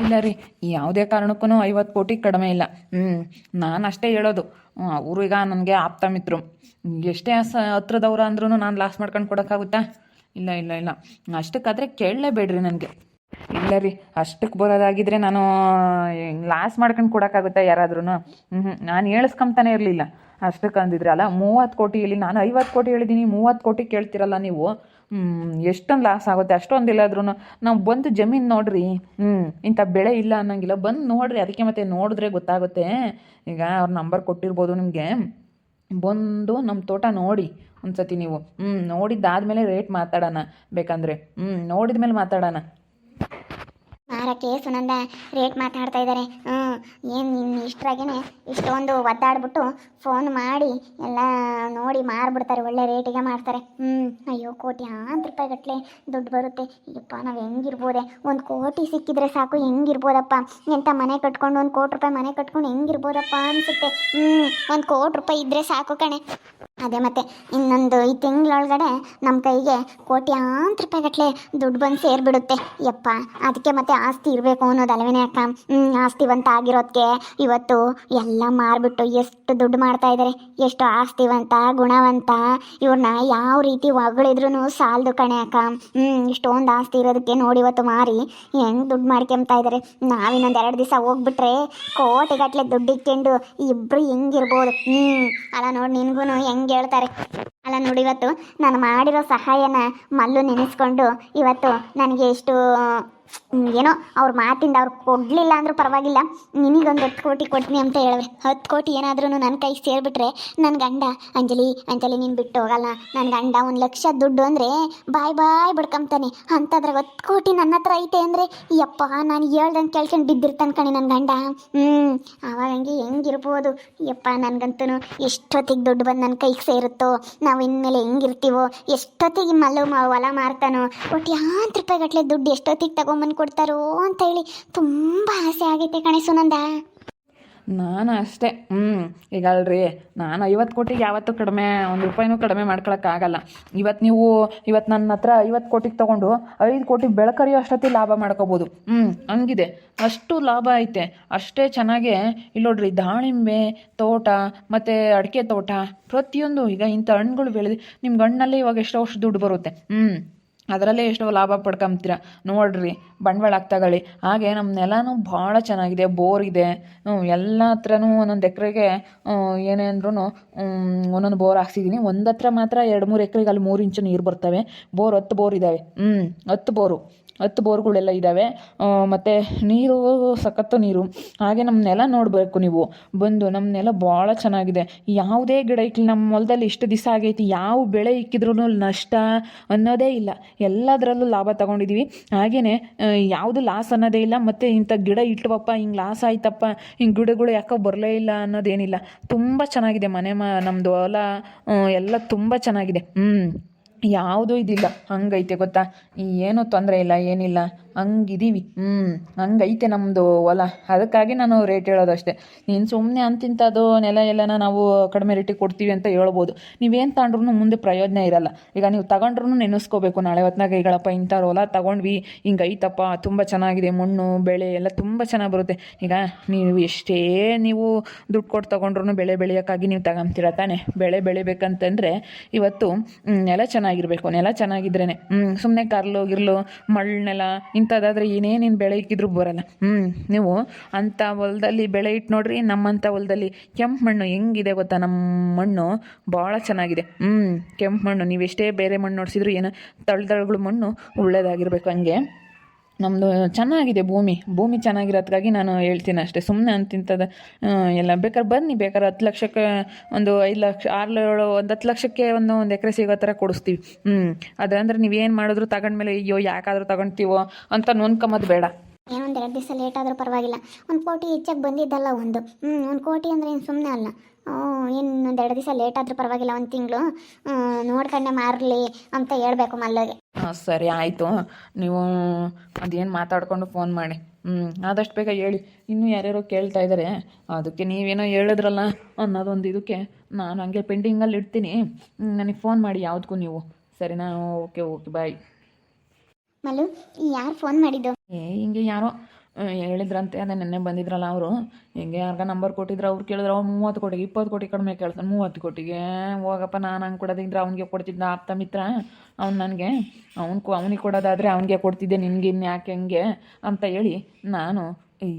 ಇಲ್ಲ ರೀ ಯಾವುದೇ ಕಾರಣಕ್ಕೂ ಐವತ್ತು ಕೋಟಿ ಕಡಿಮೆ ಇಲ್ಲ. ಹ್ಞೂ ನಾನು ಅಷ್ಟೇ ಹೇಳೋದು. ಅವರು ಈಗ ನನಗೆ ಆಪ್ತ ಮಿತ್ರರು. ಎಷ್ಟೇ ಸ ಹತ್ರದವ್ರು ಅಂದ್ರೂ ನಾನು ಲಾಸ್ ಮಾಡ್ಕೊಂಡು ಕೊಡೋಕ್ಕಾಗುತ್ತಾ? ಇಲ್ಲ ಇಲ್ಲ ಇಲ್ಲ. ಅಷ್ಟಕ್ಕಾದರೆ ಕೇಳಲೇಬೇಡ್ರಿ ನನಗೆ. ಇಲ್ಲ ರೀ ಅಷ್ಟಕ್ಕೆ ಬರೋದಾಗಿದ್ದರೆ ನಾನು ಲಾಸ್ ಮಾಡ್ಕೊಂಡು ಕೊಡೋಕ್ಕಾಗುತ್ತಾ ಯಾರಾದ್ರೂ ಹ್ಞೂ ಹ್ಞೂ ನಾನು ಹೇಳಿಸ್ಕೊಂತಾನೆ ಇರಲಿಲ್ಲ. ಅಷ್ಟಕ್ಕೆ ಅಂದಿದ್ರಿ ಅಲ್ಲ ಮೂವತ್ತು ಕೋಟಿ ಇಲ್ಲಿ ನಾನು ಐವತ್ತು ಕೋಟಿ ಹೇಳಿದ್ದೀನಿ ಮೂವತ್ತು ಕೋಟಿ ಕೇಳ್ತಿರಲ್ಲ ನೀವು. ಎಷ್ಟೊಂದು ಲಾಸ್ ಆಗುತ್ತೆ, ಅಷ್ಟೊಂದು ಇಲ್ಲಾದ್ರೂ ನಾವು ಬಂದು ಜಮೀನು ನೋಡ್ರಿ. ಹ್ಞೂ ಇಂಥ ಬೆಳೆ ಇಲ್ಲ ಅನ್ನಂಗಿಲ್ಲ. ಬಂದು ನೋಡ್ರಿ, ಅದಕ್ಕೆ ಮತ್ತೆ ನೋಡಿದ್ರೆ ಗೊತ್ತಾಗುತ್ತೆ. ಈಗ ಅವ್ರ ನಂಬರ್ ಕೊಟ್ಟಿರ್ಬೋದು ನಿಮಗೆ. ಬಂದು ನಮ್ಮ ತೋಟ ನೋಡಿ ಒಂದ್ಸತಿ ನೀವು. ಹ್ಞೂ ನೋಡಿದ್ದಾದ್ಮೇಲೆ ರೇಟ್ ಮಾತಾಡೋಣ. ಬೇಕಂದರೆ. ಹ್ಞೂ ನೋಡಿದ ಮೇಲೆ ಮಾತಾಡೋಣ. ಮಾರಕ್ಕೆ ಸುನಂದ ರೇಟ್ ಮಾತಾಡ್ತಾ ಇದ್ದಾರೆ ಹ್ಞೂ ಏನು ನಿಮ್ಮ ಇಷ್ಟರಾಗೇನೆ ಇಷ್ಟೊಂದು ಒದ್ದಾಡ್ಬಿಟ್ಟು ಫೋನ್ ಮಾಡಿ ಎಲ್ಲ ನೋಡಿ ಮಾರ್ಬಿಡ್ತಾರೆ, ಒಳ್ಳೆ ರೇಟಿಗೆ ಮಾಡ್ತಾರೆ ಹ್ಞೂ ಅಯ್ಯೋ ಕೋಟಿ ಹತ್ತು ರೂಪಾಯಿ ಗಟ್ಟಲೆ ದುಡ್ಡು ಬರುತ್ತೆ. ಯಪ್ಪ ನಾವು ಹೆಂಗಿರ್ಬೋದೆ? ಒಂದು ಕೋಟಿ ಸಿಕ್ಕಿದ್ರೆ ಸಾಕು, ಹೆಂಗಿರ್ಬೋದಪ್ಪ? ಎಂಥ ಮನೆ ಕಟ್ಕೊಂಡು ಒಂದು ಕೋಟಿ ರೂಪಾಯಿ ಮನೆ ಕಟ್ಕೊಂಡು ಹೆಂಗಿರ್ಬೋದಪ್ಪ ಅನಿಸುತ್ತೆ. ಹ್ಞೂ ಒಂದು ಕೋಟಿ ರೂಪಾಯಿ ಇದ್ದರೆ ಸಾಕು ಕಣೆ. ಅದೇ ಮತ್ತೆ ಇನ್ನೊಂದು ಈ ತಿಂಗಳೊಳಗಡೆ ನಮ್ಮ ಕೈಗೆ ಕೋಟ್ಯಾಂತರ ರೂಪಾಯಿ ಗಟ್ಟಲೆ ದುಡ್ಡು ಬಂದು ಸೇರಿಬಿಡುತ್ತೆ. ಯಪ್ಪ ಅದಕ್ಕೆ ಮತ್ತೆ ಆಸ್ತಿ ಇರಬೇಕು ಅನ್ನೋದು ಅಲ್ಲವೇನೆ ಅಕ್ಕ? ಆಸ್ತಿವಂತ ಆಗಿರೋದಕ್ಕೆ ಇವತ್ತು ಎಲ್ಲ ಮಾರಿಬಿಟ್ಟು ಎಷ್ಟು ದುಡ್ಡು ಮಾಡ್ತಾ ಇದ್ದಾರೆ ಎಷ್ಟು ಆಸ್ತಿವಂತ, ಗುಣವಂತ ಇವ್ರನ್ನ ಯಾವ ರೀತಿ ಹೊಗಳಿದ್ರು ಸಾಲದು ಕಣೆ ಅಕ್ಕ? ಇಷ್ಟೊಂದು ಆಸ್ತಿ ಇರೋದಕ್ಕೆ ನೋಡಿ ಇವತ್ತು ಮಾರಿ ಹೆಂಗೆ ದುಡ್ಡು ಮಾಡ್ಕೊಂಬ್ತಾ ಇದ್ದಾರೆ ನಾವಿನ್ನೊಂದು ಎರಡು ದಿವಸ ಹೋಗ್ಬಿಟ್ರೆ ಕೋಟಿಗಟ್ಟಲೆ ದುಡ್ಡು ಇಟ್ಕೊಂಡು ಇಬ್ಬರು ಹೆಂಗಿರ್ಬೋದು. ಅಲ್ಲ ನೋಡಿ ನಿನಗೂ ಹೆಂಗೆ ಹೇಳ್ತಾರೆ. ಅಲ್ಲ ನೋಡಿ ಇವತ್ತು ನಾನು ಮಾಡಿರೋ ಸಹಾಯನ ಮಲ್ಲು ನೆನೆಸ್ಕೊಂಡು ಇವತ್ತು ನನಗೆ ಎಷ್ಟು ಏನೋ ಅವ್ರ ಮಾತಿಂದ ಅವ್ರು ಕೊಡಲಿಲ್ಲ ಅಂದ್ರೆ ಪರವಾಗಿಲ್ಲ. ನಿನಗೊಂದು ಹತ್ತು ಕೋಟಿ ಕೊಡ್ತೀನಿ ಅಂತ ಹೇಳಿದ್ರೆ ಹತ್ತು ಕೋಟಿ ಏನಾದ್ರೂ ನನ್ನ ಕೈಗೆ ಸೇರಿಬಿಟ್ರೆ ನನ್ನ ಗಂಡ, ಅಂಜಲಿ ಅಂಜಲಿ ನೀನು ಬಿಟ್ಟು ಹೋಗಲ್ಲ. ನನ್ನ ಗಂಡ ಒಂದು ಲಕ್ಷ ದುಡ್ಡು ಅಂದರೆ ಬಾಯ್ ಬಾಯ್ ಬಿಡ್ಕೊಂತಾನೆ ಅಂಥದ್ರಾಗ ಹತ್ತು ಕೋಟಿ ನನ್ನ ಹತ್ರ ಐತೆ ಅಂದರೆ, ಯಪ್ಪ, ನಾನು ಹೇಳ್ದಂಗೆ ಕೇಳ್ಕೊಂಡು ಬಿದ್ದಿರ್ತಾನೆ ಕಣಿ ನನ್ನ ಗಂಡ. ಹ್ಞೂ ಆವಾಗ ಹಂಗೆ ಹೆಂಗಿರ್ಬೋದು. ಯಪ್ಪ ನನಗಂತೂ ಎಷ್ಟೊತ್ತಿಗೆ ದುಡ್ಡು ಬಂದು ನನ್ನ ಕೈಗೆ ಸೇರುತ್ತೋ? ನಾವು ಇನ್ಮೇಲೆ ಹೆಂಗಿರ್ತೀವೋ? ಎಷ್ಟೊತ್ತಿಗೆ ಮಲ್ಲು ಹೊಲ ಮಾರ್ತಾನೋ? ಕೋಟ್ಯಾಂತರ ರೂಪಾಯಿ ಗಟ್ಟಲೆ ದುಡ್ಡು ಎಷ್ಟೊತ್ತಿಗೆ ತಗೊಂಬಂದು ಕೊಡ್ತಾರೋ ಅಂತ ಹೇಳಿ ತುಂಬ ಆಸೆ ಆಗೈತೆ ಕಣೆ ಸುನಂದ. ನಾನು ಅಷ್ಟೇ. ಹ್ಞೂ ಈಗ ಅಲ್ರಿ ನಾನು ಐವತ್ತು ಕೋಟಿಗೆ ಯಾವತ್ತೂ ಕಡಿಮೆ, ಒಂದು ರೂಪಾಯಿನೂ ಕಡಿಮೆ ಮಾಡ್ಕೊಳಕ್ಕಾಗಲ್ಲ ಇವತ್ತು ನೀವು ಇವತ್ತು ನನ್ನ ಹತ್ರ ಐವತ್ತು ಕೋಟಿಗೆ ತೊಗೊಂಡು ಐದು ಕೋಟಿ ಬೆಳಕರಿಯೋ ಅಷ್ಟೊತ್ತಿಗೆ ಲಾಭ ಮಾಡ್ಕೋಬೋದು. ಹ್ಞೂ ಹಂಗಿದೆ. ಅಷ್ಟು ಲಾಭ ಐತೆ. ಅಷ್ಟೇ ಚೆನ್ನಾಗೆ ಇಲ್ಲಿ ನೋಡ್ರಿ ದಾಳಿಂಬೆ, ತೋಟ, ಮತ್ತು ಅಡಿಕೆ ತೋಟ, ಪ್ರತಿಯೊಂದು ಈಗ ಇಂಥ ಹಣ್ಣುಗಳು ಬೆಳೆದು ನಿಮ್ಮ ಹಣ್ಣಲ್ಲಿ ಇವಾಗ ಎಷ್ಟೋ ವರ್ಷ ದುಡ್ಡು ಬರುತ್ತೆ. ಹ್ಞೂ ಅದರಲ್ಲೇ ಎಷ್ಟೋ ಲಾಭ ಪಡ್ಕೊಂತೀರ ನೋಡ್ರಿ, ಬಂಡವಾಳ ಹಾಕ್ತಗೊಳ್ಳಿ ಹಾಗೆ ನಮ್ಮ ನೆಲನೂ ಭಾಳ ಚೆನ್ನಾಗಿದೆ, ಬೋರ್ ಇದೆ. ಎಲ್ಲ ಹತ್ರನೂ ಒಂದೊಂದು ಎಕರೆಗೆ ಏನೇ ಅಂದ್ರೂ ಒಂದೊಂದು ಬೋರ್ ಹಾಕ್ಸಿದ್ದೀನಿ ಒಂದು ಮಾತ್ರ ಎರಡು ಮೂರು ಎಕರೆಗೆ ಅಲ್ಲಿ ಮೂರು ಇಂಚು ನೀರು ಬರ್ತವೆ. ಬೋರ್ ಹತ್ತು ಬೋರ್ ಇದ್ದಾವೆ ಹ್ಞೂ ಹತ್ತು ಬೋರು. ಹತ್ತು ಬೋರ್ಗಳೆಲ್ಲ ಇದ್ದಾವೆ ಮತ್ತು ನೀರು, ಸಖತ್ತು ನೀರು. ಹಾಗೆ ನಮ್ಮ ನೆಲ ನೋಡಬೇಕು ನೀವು. ಬಂದು ನಮ್ಮ ನೆಲ ಭಾಳ ಚೆನ್ನಾಗಿದೆ. ಯಾವುದೇ ಗಿಡ ಇಕ್ಕಲಿ ನಮ್ಮ ಹೊಲದಲ್ಲಿ ಇಷ್ಟು ದಿವಸ ಆಗೈತಿ, ಯಾವ ಬೆಳೆ ಇಕ್ಕಿದ್ರೂ ನಷ್ಟ ಅನ್ನೋದೇ ಇಲ್ಲ. ಎಲ್ಲದರಲ್ಲೂ ಲಾಭ ತಗೊಂಡಿದ್ದೀವಿ ಹಾಗೆಯೇ ಯಾವುದು ಲಾಸ್ ಅನ್ನೋದೇ ಇಲ್ಲ. ಮತ್ತು ಇಂಥ ಗಿಡ ಇಟ್ವಪ್ಪ, ಹಿಂಗೆ ಲಾಸ್ ಆಯ್ತಪ್ಪ, ಹಿಂಗೆ ಗಿಡಗಳು ಯಾಕೋ ಬರಲೇ ಇಲ್ಲ ಅನ್ನೋದೇನಿಲ್ಲ. ತುಂಬ ಚೆನ್ನಾಗಿದೆ ಮನೆ ಮ ನಮ್ಮದು ಹೊಲ. ಎಲ್ಲ ತುಂಬ ಚೆನ್ನಾಗಿದೆ. ಹ್ಞೂ ಯಾವುದೂ ಇದಿಲ್ಲ. ಹಂಗೈತೆ ಗೊತ್ತಾ? ಏನೂ ತೊಂದರೆ ಇಲ್ಲ ಏನಿಲ್ಲ. ಹಂಗಿದೀವಿ. ಹ್ಞೂ ಹಂಗೈತೆ ನಮ್ಮದು ಹೊಲ. ಅದಕ್ಕಾಗಿ ನಾನು ರೇಟ್ ಹೇಳೋದು ಅಷ್ಟೇ. ನೀನು ಸುಮ್ಮನೆ ಅಂತಿಂಥದ್ದು ನೆಲ ಎಲ್ಲನ ನಾವು ಕಡಿಮೆ ರೇಟಿಗೆ ಕೊಡ್ತೀವಿ ಅಂತ ಹೇಳ್ಬೋದು. ನೀವೇನು ತಗೊಂಡ್ರು ಮುಂದೆ ಪ್ರಯೋಜನ ಇರಲ್ಲ. ಈಗ ನೀವು ತಗೊಂಡ್ರು ನೆನೆಸ್ಕೋಬೇಕು. ನಾಳೆ ಹೊತ್ನಾಗ ಈಗಳಪ್ಪ ಇಂಥ ಹೊಲ ತಗೊಂಡ್ವಿ. ಹಿಂಗೆ ಐತಪ್ಪ. ತುಂಬ ಚೆನ್ನಾಗಿದೆ ಮಣ್ಣು ಬೆಳೆ ಎಲ್ಲ ತುಂಬ ಚೆನ್ನಾಗಿ ಬರುತ್ತೆ. ಈಗ ನೀವು ಎಷ್ಟೇ ನೀವು ದುಡ್ಡು ಕೊಟ್ಟು ತೊಗೊಂಡ್ರು ಬೆಳೆ ಬೆಳೆಯೋಕ್ಕಾಗಿ ನೀವು ತಗೊಂತೀರ ತಾನೆ. ಬೆಳೆ ಬೆಳಿಬೇಕಂತಂದರೆ ಇವತ್ತು ನೆಲ ಚೆನ್ನಾಗಿರಬೇಕು. ನೆಲ ಚೆನ್ನಾಗಿದ್ರೇ ಹ್ಞೂ ಸುಮ್ಮನೆ ಕರ್ಲು ಗಿರ್ಲು ಮಣ್ಣೆಲ ಇಂಥದ್ದಾದ್ರೆ ಏನೇನೇನು ಬೆಳೆ ಇಕ್ಕಿದ್ರು ಬರಲ್ಲ. ಹ್ಞೂ ನೀವು ಅಂಥ ಹೊಲದಲ್ಲಿ ಬೆಳೆ ಇಟ್ಟು ನೋಡ್ರಿ, ನಮ್ಮಂಥ ಹೊಲದಲ್ಲಿ ಕೆಂಪು ಮಣ್ಣು ಹೆಂಗಿದೆ ಗೊತ್ತಾ? ನಮ್ಮ ಮಣ್ಣು ಭಾಳ ಚೆನ್ನಾಗಿದೆ. ಹ್ಞೂ ಕೆಂಪು ಮಣ್ಣು. ನೀವು ಎಷ್ಟೇ ಬೇರೆ ಮಣ್ಣು ನೋಡಿಸಿದ್ರು ಏನು, ತಳ್ದಳ್ಗಳು ಮಣ್ಣು ಒಳ್ಳೆಯದಾಗಿರ್ಬೇಕು ಹಂಗೆ. ನಮ್ಮದು ಚೆನ್ನಾಗಿದೆ ಭೂಮಿ. ಭೂಮಿ ಚೆನ್ನಾಗಿರೋದ್ಕಾಗಿ ನಾನು ಹೇಳ್ತೀನಿ ಅಷ್ಟೇ. ಸುಮ್ಮನೆ ಅಂತಿಂತದ ಎಲ್ಲ ಬೇಕಾದ್ರೆ ಬನ್ನಿ, ಬೇಕಾದ್ರೆ ಹತ್ತು ಲಕ್ಷಕ್ಕೆ ಒಂದು ಐದು ಲಕ್ಷ, ಆರು ಏಳು, ಒಂದು ಹತ್ತು ಲಕ್ಷಕ್ಕೆ ಒಂದು ಒಂದು ಎಕರೆ ಸಿಗೋ ಥರ ಕೊಡಿಸ್ತೀವಿ. ಹ್ಞೂ ಅದಂದ್ರೆ ನೀವೇನು ಮಾಡಿದ್ರು ತಗೊಂಡ್ಮೇಲೆ ಅಯ್ಯೋ, ಯಾಕಾದರೂ ತಗೊಳ್ತೀವೋ ಅಂತ ನೋಂದ್ಕೊಂಬೋದು ಬೇಡ. ಏನೊಂದು ಎರಡು ದಿವಸ ಲೇಟ್ ಆದರೂ ಪರವಾಗಿಲ್ಲ. ಒಂದು ಕೋಟಿ ಹೆಚ್ಚಾಗಿ ಬಂದಿದ್ದಲ್ಲ ಒಂದು. ಹ್ಞೂ ಒಂದು ಕೋಟಿ ಅಂದರೆ ಏನು ಸುಮ್ಮನೆ ಅಲ್ಲ. ಏನು ಒಂದು ಎರಡು ದಿವಸ ಲೇಟ್ ಆದರೂ ಪರವಾಗಿಲ್ಲ, ಒಂದು ತಿಂಗಳು. ನೋಡ್ಕೊಂಡೆ ಮಾರಲಿ ಅಂತ ಹೇಳ್ಬೇಕು ಮಲ್ಲಗೆ. ಹಾಂ ಸರಿ ಆಯಿತು. ನೀವು ಅದೇನು ಮಾತಾಡ್ಕೊಂಡು ಫೋನ್ ಮಾಡಿ. ಹ್ಞೂ ಆದಷ್ಟು ಬೇಗ ಹೇಳಿ. ಇನ್ನೂ ಯಾರ್ಯಾರೋ ಕೇಳ್ತಾ ಇದ್ದಾರೆ ಅದಕ್ಕೆ ನೀವೇನೋ ಹೇಳಿದ್ರಲ್ಲ ಅನ್ನೋದೊಂದು ಇದಕ್ಕೆ ನಾನು ಹಂಗೆ ಪೆಂಡಿಂಗಲ್ಲಿ ಇಡ್ತೀನಿ. ನನಗೆ ಫೋನ್ ಮಾಡಿ ಯಾವುದಕ್ಕೂ ನೀವು. ಸರಿನಾ? ಓಕೆ ಓಕೆ ಬಾಯ್ ಮಲ್ಲು ಯಾರು ಫೋನ್ ಮಾಡಿದ್ದು? ಏ ಹಿಂಗೆ ಯಾರೋ ಹೇಳಿದ್ರಂತೆ, ಅದೇ ನೆನ್ನೆ ಬಂದಿದ್ರಲ್ಲ ಅವರು. ಹಿಂಗೆ ಯಾರ್ಗ ನಂಬರ್ ಕೊಟ್ಟಿದ್ರು ಅವ್ರು ಕೇಳಿದ್ರು ಅವ್ನು ಮೂವತ್ತು ಕೋಟಿಗೆ, ಇಪ್ಪತ್ತು ಕೋಟಿ ಕಡಿಮೆ ಕೇಳ್ತಾನೆ ಮೂವತ್ತು ಕೋಟಿಗೆ. ಹೋಗಪ್ಪ, ನಾನು ಹಂಗೆ ಕೊಡೋದಿದ್ರೆ ಅವ್ನಿಗೆ ಕೊಡ್ತಿದ್ದ ಆಪ್ತ ಮಿತ್ರ, ಅವ್ನು ನನಗೆ. ಅವ್ನು ಅವನಿಗೆ ಕೊಡೋದಾದರೆ ಅವನಿಗೆ ಕೊಡ್ತಿದ್ದೆ, ನಿನಗೆ ಇನ್ನು ಯಾಕೆ ಹಂಗೆ ಅಂತ ಹೇಳಿ ನಾನು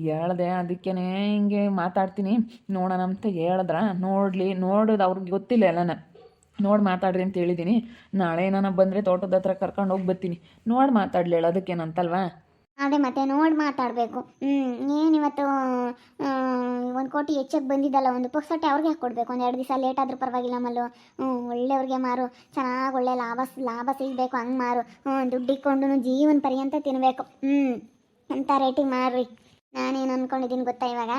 ಹೇಳ್ದೆ. ಅದಕ್ಕೇ ಹಿಂಗೆ ಮಾತಾಡ್ತೀನಿ. ನೋಡೋಣ ಅಂತ ಹೇಳಿದ್ರ. ನೋಡಲಿ, ನೋಡೋದು ಅವ್ರಿಗೆ ಗೊತ್ತಿಲ್ಲ ನಾನು ನೋಡಿ ಮಾತಾಡ್ರಿ ಅಂತ ಹೇಳಿದ್ದೀನಿ ನಾಳೆ ಏನಾನ ಬಂದರೆ ತೋಟದ ಹತ್ರ ಕರ್ಕೊಂಡು ಹೋಗಿ ಬರ್ತೀನಿ. ನೋಡಿ ಮಾತಾಡ್ಲಿ ಅದಕ್ಕೇನಂತಲ್ವಾ? ಅದೇ ಮತ್ತೆ ನೋಡಿ ಮಾತಾಡಬೇಕು. ಹ್ಞೂ ಏನಿವತ್ತು ಒಂದು ಕೋಟಿ ಹೆಚ್ಚಕ್ಕೆ ಬಂದಿದ್ದಲ್ಲ, ಒಂದು ಪುಕ್ಸಟ್ಟೆ ಅವ್ರಿಗೆ ಹಾಕ್ಕೊಡ್ಬೇಕು ಒಂದು ಎರಡು ದಿವಸ ಲೇಟ್ ಆದರೂ ಪರವಾಗಿಲ್ಲ ಮಲ್ಲು. ಹ್ಞೂ ಒಳ್ಳೆಯವ್ರಿಗೆ ಮಾರು. ಚೆನ್ನಾಗಿ ಒಳ್ಳೆ ಲಾಭ ಲಾಭ ಸಿಗಬೇಕು, ಹಂಗೆ ಮಾರು. ಹ್ಞೂ ದುಡ್ಡಿಕ್ಕೊಂಡು ಜೀವನ ಪರ್ಯಂತ ತಿನ್ನಬೇಕು ಹ್ಞೂ ಅಂತ ರೇಟಿಗೆ ಮಾರ್ರಿ. ನಾನೇನು ಅಂದ್ಕೊಂಡಿದ್ದೀನಿ ಗೊತ್ತಾ ಇವಾಗ?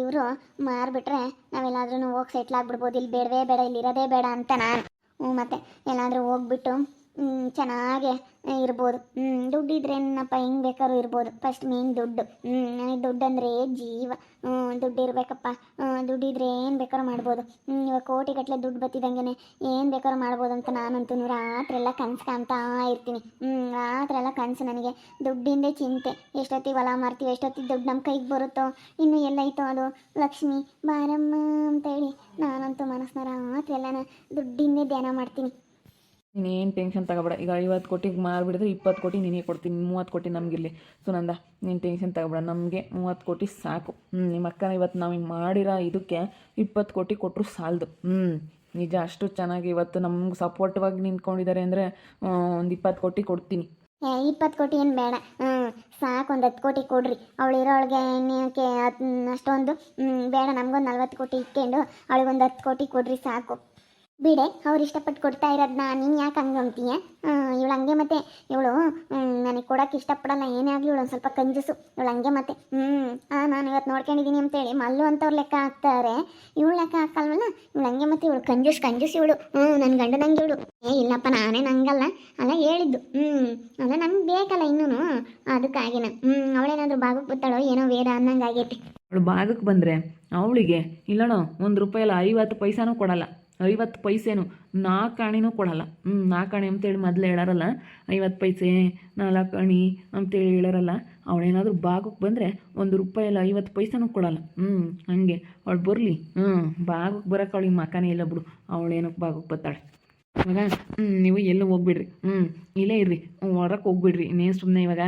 ಇವರು ಮಾರಿಬಿಟ್ರೆ ನಾವೆಲ್ಲಾದ್ರೂ ಹೋಗಿ ಸೆಟ್ಲ್ ಆಗ್ಬಿಡ್ಬೋದು. ಇಲ್ಲಿ ಬೇಡವೇ ಬೇಡ ಇಲ್ಲಿ ಇರೋದೇ ಬೇಡ ಅಂತ ನಾನು. ಹ್ಞೂ ಮತ್ತೆ ಎಲ್ಲಾದರೂ ಹೋಗ್ಬಿಟ್ಟು ಚೆನ್ನಾಗೆ ಇರ್ಬೋದು. ದುಡ್ಡು ಇದ್ರೆ ಏನಪ್ಪ, ಹೆಂಗೆ ಬೇಕಾದ್ರೂ ಇರ್ಬೋದು. ಫಸ್ಟ್ ಮೇನ್ ದುಡ್ಡು. ನನಗೆ ದುಡ್ಡು ಅಂದರೆ ಜೀವ. ದುಡ್ಡು ಇರಬೇಕಪ್ಪ. ದುಡ್ಡು ಇದ್ರೆ ಏನು ಬೇಕಾದ್ರೂ ಮಾಡ್ಬೋದು. ಇವಾಗ ಕೋಟಿಗಟ್ಟಲೆ ದುಡ್ಡು ಬತ್ತಿದಂಗೆ ಏನು ಬೇಕಾದ್ರೂ ಮಾಡ್ಬೋದು ಅಂತ ನಾನಂತೂ ರಾತ್ರಿ ಎಲ್ಲ ಕನ್ಸು ಕಾಣ್ತಾ ಇರ್ತೀನಿ. ರಾತ್ರಿ ಎಲ್ಲ ಕನಸು ನನಗೆ. ದುಡ್ಡಿಂದೇ ಚಿಂತೆ. ಎಷ್ಟೊತ್ತಿಗೆ ಹೊಲ ಮಾರ್ತೀವಿ ಎಷ್ಟೊತ್ತಿಗೆ ದುಡ್ಡು ನಮ್ಮ ಕೈಗೆ ಬರುತ್ತೋ, ಇನ್ನು ಎಲ್ಲೈತೋ ಅದು ಲಕ್ಷ್ಮಿ ಬಾರಮ್ಮ ಅಂತೇಳಿ. ನಾನಂತೂ ಮನಸ್ಸಿನ ರಾತ್ರಿ ಎಲ್ಲ ದುಡ್ಡಿಂದೇ ಧ್ಯಾನ ಮಾಡ್ತೀನಿ. ನೀನೇನು ಟೆನ್ಷನ್ ತಗೋಬೇಡ. ಈಗ ಐವತ್ತು ಕೋಟಿಗೆ ಮಾರಿಬಿಡಿದ್ರೆ ಇಪ್ಪತ್ತು ಕೋಟಿ ನಿನಗೆ ಕೊಡ್ತೀನಿ, ಮೂವತ್ತು ಕೋಟಿ ನಮಗಿರಲಿ. ಸುನಂದ, ನೀನು ಟೆನ್ಷನ್ ತಗೋಬೇಡ. ನಮಗೆ ಮೂವತ್ತು ಕೋಟಿ ಸಾಕು. ಹ್ಞೂ ನಿಮ್ಮ ಅಕ್ಕನ ಇವತ್ತು ನಾವು ಹಿಂಗೆ ಮಾಡಿರೋ ಇದಕ್ಕೆ ಇಪ್ಪತ್ತು ಕೋಟಿ ಕೊಟ್ಟರು ಸಾಲದು. ಹ್ಞೂ ನಿಜ ಅಷ್ಟು ಚೆನ್ನಾಗಿ ಇವತ್ತು ನಮ್ಗೆ ಸಪೋರ್ಟಿವಾಗಿ ನಿಂತ್ಕೊಂಡಿದ್ದಾರೆ ಅಂದರೆ ಒಂದು ಇಪ್ಪತ್ತು ಕೋಟಿ ಕೊಡ್ತೀನಿ. ಇಪ್ಪತ್ತು ಕೋಟಿ ಏನು ಬೇಡ. ಹ್ಞೂ ಸಾಕು, ಒಂದು ಹತ್ತು ಕೋಟಿ ಕೊಡ್ರಿ. ಅವಳು ಇರೋಳಿಗೆ ಇನ್ನಕ್ಕೆ ಅಷ್ಟೊಂದು ಬೇಡ. ನಮಗೊಂದು ನಲ್ವತ್ತು ಕೋಟಿ ಇಟ್ಕೊಂಡು ಅವಳಿಗೊಂದು ಹತ್ತು ಕೋಟಿ ಕೊಡ್ರಿ ಸಾಕು. ಬಿಡೆ, ಅವ್ರು ಇಷ್ಟಪಟ್ಟು ಕೊಡ್ತಾ ಇರೋದನ್ನ ನೀನು ಯಾಕೆ ಹಂಗೆ ಅಂತೀಯ ಇವಳು ಹಂಗೆ ಮತ್ತೆ, ಇವಳು ನನಗೆ ಕೊಡೋಕೆ ಇಷ್ಟಪಡಲ್ಲ, ಏನೇ ಆಗಲಿ ಇವಳು ಒಂದು ಸ್ವಲ್ಪ ಕಂಜಸು. ಇವಳು ಹಂಗೆ ಮತ್ತೆ ಹ್ಞೂ ಹಾಂ ನಾನು ಇವತ್ತು ನೋಡ್ಕೊಂಡಿದ್ದೀನಿ ಅಂತೇಳಿ ಮಲ್ಲು ಅಂತವ್ರು ಲೆಕ್ಕ ಹಾಕ್ತಾರೆ. ಇವಳು ಲೆಕ್ಕ ಹಾಕಲ್ವಲ್ಲ, ಇವಳು ಹಂಗೆ ಮತ್ತೆ ಇವಳು ಕಂಜೂಸ್ ಕಂಜೂಸ್ ಇವಳು. ಹ್ಞೂ ನನ್ನ ಗಂಡನಂಗೆ ಇವಳು. ಏ, ಇಲ್ಲಪ್ಪ, ನಾನೇ ನಂಗಲ್ಲ. ಅಲ್ಲ, ಹೇಳಿದ್ದು. ಹ್ಞೂ ಅಲ್ಲ ನಮ್ಗೆ ಬೇಕಲ್ಲ ಇನ್ನೂ ಅದಕ್ಕಾಗಿನ ಹ್ಞೂ ಅವಳೇನಾದರೂ ಬಾಗಕ್ಕೆ ಬತ್ತಾಳೋ ಏನೋ ವೇದ ಅನ್ನಂಗೆ ಆಗೈತೆ. ಅವಳು ಭಾಗಕ್ಕೆ ಬಂದರೆ, ಅವಳಿಗೆ ಇಲ್ಲಣೋ ಒಂದು ರೂಪಾಯಿ ಅಲ್ಲ ಐವತ್ತು ಪೈಸಾನೂ ಕೊಡಲ್ಲ. ಐವತ್ತು ಪೈಸೆನು ನಾಲ್ಕು ಅಣಿನೂ ಕೊಡಲ್ಲ. ಹ್ಞೂ ನಾಲ್ಕು ಅಣಿ ಅಂತೇಳಿ ಮೊದಲು ಹೇಳಾರಲ್ಲ. ಐವತ್ತು ಪೈಸೆ, ನಾಲ್ಕು ಅಣಿ ಅಂತೇಳಿ ಹೇಳಾರಲ್ಲ. ಅವಳೇನಾದರೂ ಬಾಗಕ್ಕೆ ಬಂದರೆ ಒಂದು ರೂಪಾಯಿ ಅಲ್ಲ, ಐವತ್ತು ಪೈಸೆನೂ ಕೊಡಲ್ಲ. ಹ್ಞೂ ಹಾಗೆ. ಅವಳು ಬರಲಿ. ಹ್ಞೂ ಬಾಗಕ್ಕೆ ಬರೋಕೆ ಅವಳಿಗೆ ಮಕಾನೇ ಇಲ್ಲ ಬಿಡು. ಅವಳೇನಕ್ಕೆ ಬಾಗಕ್ಕೆ ಬರ್ತಾಳೆ? ಇವಾಗ ಹ್ಞೂ ನೀವು ಎಲ್ಲೂ ಹೋಗ್ಬಿಡ್ರಿ. ಹ್ಞೂ ಇಲ್ಲೇ ಇರ್ರಿ. ಹೊರಕ್ಕೆ ಹೋಗ್ಬಿಡ್ರಿ. ಇನ್ನೇನು ಸುಮ್ಮನೆ ಇವಾಗ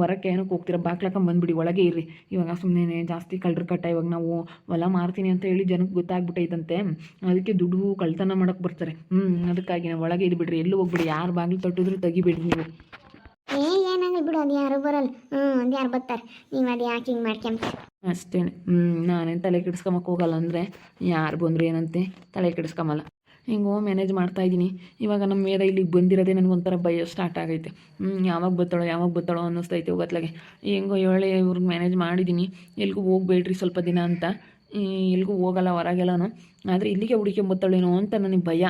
ಹೊರಕ್ಕೆ ಏನಕ್ಕೆ ಹೋಗ್ತೀರ? ಬಾಕ್ಲಾಕೊಂಡ್ ಬಂದ್ಬಿಡಿ ಒಳಗೆ ಇರ್ರಿ. ಇವಾಗ ಸುಮ್ಮನೆ ಜಾಸ್ತಿ ಕಳ್ಳರು ಕಟ್ಟ ಇವಾಗ ನಾವು ಹೊಲ ಮಾರ್ತೀನಿ ಅಂತ ಹೇಳಿ ಜನಕ್ಕೆ ಗೊತ್ತಾಗ್ಬಿಟ್ಟೈತಂತೆ. ಅದಕ್ಕೆ ದುಡ್ಡು ಕಳ್ತನ ಮಾಡೋಕೆ ಬರ್ತಾರೆ. ಹ್ಞೂ ಅದಕ್ಕಾಗಿ ನಾವು ಒಳಗೆ ಇದ್ಬಿಡ್ರಿ. ಎಲ್ಲೂ ಹೋಗ್ಬಿಡಿ. ಯಾರು ಬಾಗಿಲು ತಟ್ಟಿದ್ರು ತೆಗಿಬಿಡ್ರಿ ನೀವು. ಏ ಏನಾಗಲಿ ಬಿಡು ಅದು ಯಾರು ಬರಲ್ಲ. ಹ್ಞೂ ಅದು ಯಾರು ಬರ್ತಾರೆ? ನೀವು ಅದು ಯಾಕೆ ಹಿಂಗೆ ಮಾಡ್ಕೊಂತ ಅಷ್ಟೇ ಹ್ಞೂ ನಾನೇನು ತಲೆ ಕೆಡಿಸ್ಕೊಂಬಕ್ಕೆ ಹೋಗಲ್ಲ ಅಂದರೆ ಯಾರು ಬಂದರು ಏನಂತೆ ತಲೆ ಕೆಡಿಸ್ಕೊಂಬಲ್ಲ ಹಿಂಗೋ ಮ್ಯಾನೇಜ್ ಮಾಡ್ತಾ ಇದ್ದೀನಿ. ಇವಾಗ ನಮ್ಮ ಮೇದ ಇಲ್ಲಿಗೆ ಬಂದಿರೋದೇ ನನಗೊಂಥರ ಭಯ ಸ್ಟಾರ್ಟ್ ಆಗೈತೆ. ಯಾವಾಗ ಬತ್ತಾಳೋ ಯಾವಾಗ ಬತ್ತಾಳೋ ಅನ್ನಿಸ್ತೈತೆ ಹೋಗತ್ಲಾಗೆ. ಹೆಂಗೋ ಹೇಳಿ ಇವ್ರಿಗೆ ಮ್ಯಾನೇಜ್ ಮಾಡಿದ್ದೀನಿ ಎಲ್ಗೂ ಹೋಗ್ಬೇಡ್ರಿ ಸ್ವಲ್ಪ ದಿನ ಅಂತ. ಎಲ್ಲಿಗೂ ಹೋಗಲ್ಲ, ಹೊರಗೆಲ್ಲನೂ. ಆದರೆ ಇಲ್ಲಿಗೆ ಹುಡುಕೊಂಬತ್ತಾಳೇನೋ ಅಂತ ನನಗೆ ಭಯ.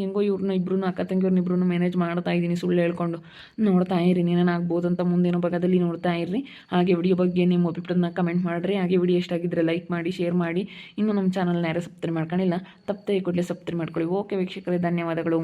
ಹೆಂಗೋ ಇವ್ರನ್ನ ಇಬ್ರು ಅಕ್ಕ ತಂಗಿಯವ್ರನ್ನ ಇಬ್ರು ಮ್ಯಾನೇಜ್ ಮಾಡ್ತಾ ಇದ್ದೀನಿ, ಸುಳ್ಳು ಹೇಳ್ಕೊಂಡು. ನೋಡ್ತಾ ಇರಿ ಏನೇನು ಆಗ್ಬೋದು ಅಂತ ಮುಂದಿನ ಭಾಗದಲ್ಲಿ ನೋಡ್ತಾ ಇರ್ರಿ. ಹಾಗೆ ವಿಡಿಯೋ ಬಗ್ಗೆ ನಿಮ್ಮ ಅಭಿಪ್ರಾಯನ ಕಮೆಂಟ್ ಮಾಡಿರಿ. ಹಾಗೆ ವಿಡಿಯೋ ಎಷ್ಟಾಗಿದ್ದರೆ ಲೈಕ್ ಮಾಡಿ ಶೇರ್ ಮಾಡಿ. ಇನ್ನು ನಮ್ಮ ಚಾನಲ್ನ ಯಾರು ಸಬ್ಸ್ಕ್ರೈಬ್ ಮಾಡ್ಕೊಂಡಿಲ್ಲ, ತಪ್ಪದೆ ಕೂಡಲೇ ಸಬ್ಸ್ಕ್ರೈಬ್ ಮಾಡ್ಕೊಳ್ಳಿ. ಓಕೆ ವೀಕ್ಷಕರೇ, ಧನ್ಯವಾದಗಳು.